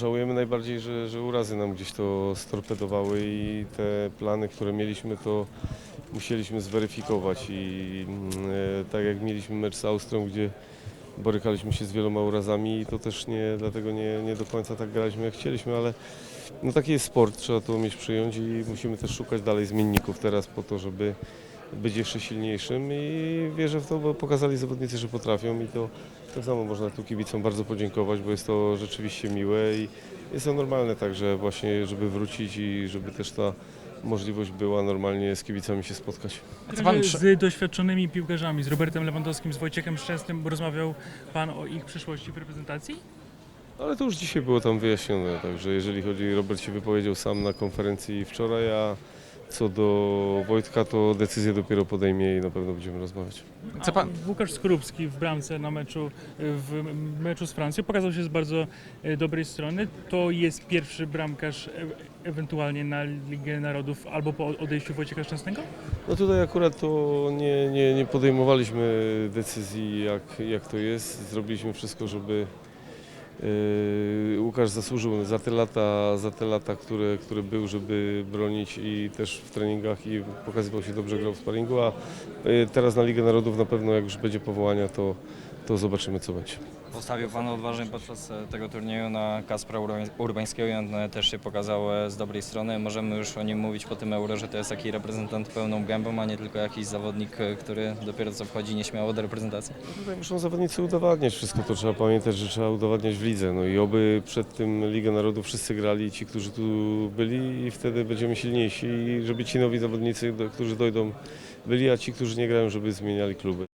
Żałujemy najbardziej, że, że urazy nam gdzieś to storpedowały i te plany, które mieliśmy, to musieliśmy zweryfikować. I mm, e, tak jak mieliśmy mecz z Austrią, gdzie borykaliśmy się z wieloma urazami, to też nie, dlatego nie, nie do końca tak graliśmy jak chcieliśmy, ale no taki jest sport, trzeba to umieć przyjąć i musimy też szukać dalej zmienników teraz po to, żeby być jeszcze silniejszym i wierzę w to, bo pokazali zawodnicy, że potrafią i to tak samo można tu kibicom bardzo podziękować, bo jest to rzeczywiście miłe i jest to normalne także właśnie, żeby wrócić i żeby też ta możliwość była normalnie z kibicami się spotkać. Co pan Z doświadczonymi piłkarzami, z Robertem Lewandowskim, z Wojciechem Szczęsnym rozmawiał Pan o ich przyszłości w reprezentacji? Ale to już dzisiaj było tam wyjaśnione, także jeżeli chodzi, Robert się wypowiedział sam na konferencji wczoraj, a co do Wojtka, to decyzję dopiero podejmie i na pewno będziemy rozmawiać. Co pan- Łukasz Skorupski w bramce na meczu, w meczu z Francją pokazał się z bardzo e, dobrej strony. To jest pierwszy bramkarz e, ewentualnie na Ligę Narodów albo po odejściu Wojciecha Szczęsnego? No tutaj akurat to nie, nie, nie podejmowaliśmy decyzji jak, jak to jest. Zrobiliśmy wszystko, żeby Łukasz zasłużył za te lata, za te lata które, które był, żeby bronić i też w treningach i pokazywał się dobrze grał w sparingu, a yy, teraz na Ligę Narodów na pewno jak już będzie powołania, to, to zobaczymy co będzie. Postawił Pan odważnie podczas e, tego turnieju na Kaspra Urbań- Urbańskiego i on też się pokazał z dobrej strony. Możemy już o nim mówić po tym euro, że to jest taki reprezentant pełną gębą, a nie tylko jakiś zawodnik, e, który dopiero co wchodzi nieśmiało do reprezentacji. Tutaj muszą zawodnicy udowadniać wszystko, to trzeba pamiętać, że trzeba udowadniać w lidze. No i oby przed tym Ligę Narodów wszyscy grali ci, którzy tu byli i wtedy będziemy silniejsi i żeby ci nowi zawodnicy, którzy dojdą, byli, a ci, którzy nie grają, żeby zmieniali kluby.